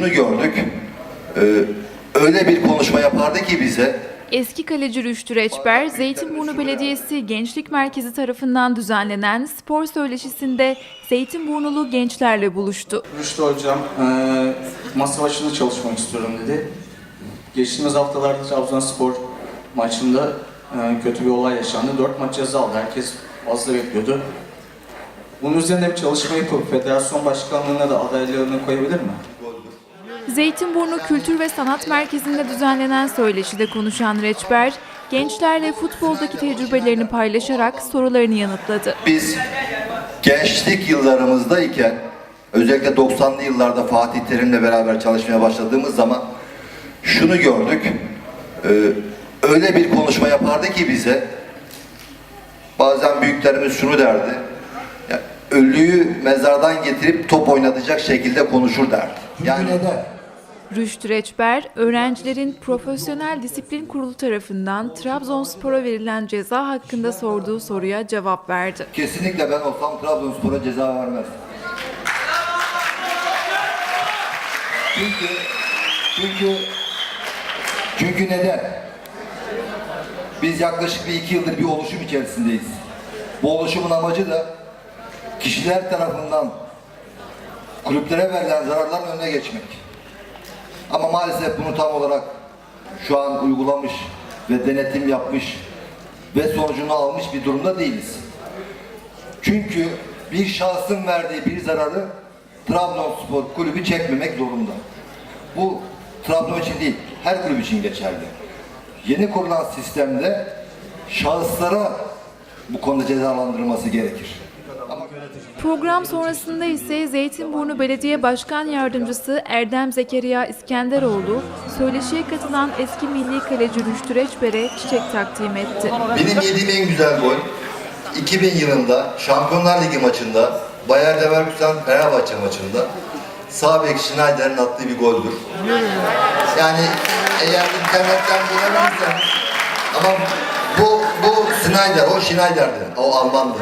şunu gördük. e, öyle bir konuşma yapardı ki bize Eski kaleci Rüştü Reçber, Zeytinburnu Belediyesi Gençlik Merkezi tarafından düzenlenen spor söyleşisinde Zeytinburnulu gençlerle buluştu. Rüştü Hocam eee masa başında çalışmak istiyorum dedi. Geçtiğimiz haftalarda Trabzonspor maçında eee, kötü bir olay yaşandı. Dört maç ceza aldı. Herkes fazla bekliyordu. Bunun üzerine bir çalışma yapıp federasyon başkanlığına da adaylarını koyabilir mi? Zeytinburnu Kültür ve Sanat Merkezi'nde düzenlenen söyleşide konuşan Reçber, gençlerle futboldaki tecrübelerini paylaşarak sorularını yanıtladı. biz gençlik yıllarımızdayken özellikle 90'lı yıllarda Fatih Terim'le beraber çalışmaya başladığımız zaman şunu gördük. e, öyle bir konuşma yapardı ki bize bazen büyüklerimiz şunu derdi. Ölüyü mezardan getirip top oynatacak şekilde konuşur derdi. Yani Rüştü Reçber, öğrencilerin Profesyonel Disiplin Kurulu tarafından Trabzonspor'a verilen ceza hakkında sorduğu soruya cevap verdi. Kesinlikle ben olsam Trabzonspor'a ceza vermezdim. Çünkü çünkü çünkü neden? Biz yaklaşık bir iki yıldır bir oluşum içerisindeyiz. Bu oluşumun amacı da kişiler tarafından kulüplere verilen zararların önüne geçmek. Ama maalesef bunu tam olarak şu an uygulamış ve denetim yapmış ve sonucunu almış bir durumda değiliz. Çünkü bir şahsın verdiği bir zararı Trabzonspor kulübü çekmemek zorunda. Bu Trabzon için değil, her kulüp için geçerli. Yeni kurulan sistemde şahıslara bu konuda cezalandırılması gerekir. Program sonrasında ise Zeytinburnu Belediye Başkan Yardımcısı Erdem Zekeriya İskenderoğlu, söyleşiye katılan eski milli kaleci Rüştü Reçber'e çiçek takdim etti. benim yediğim en güzel gol 2000 yılında Şampiyonlar Ligi maçında Bayer Leverkusen Fenerbahçe maçında sağ bek Schneider'in attığı bir goldür. Yani eğer internetten bulabilirseniz ama bu bu Schneider, o Schneider'di, o Almandı.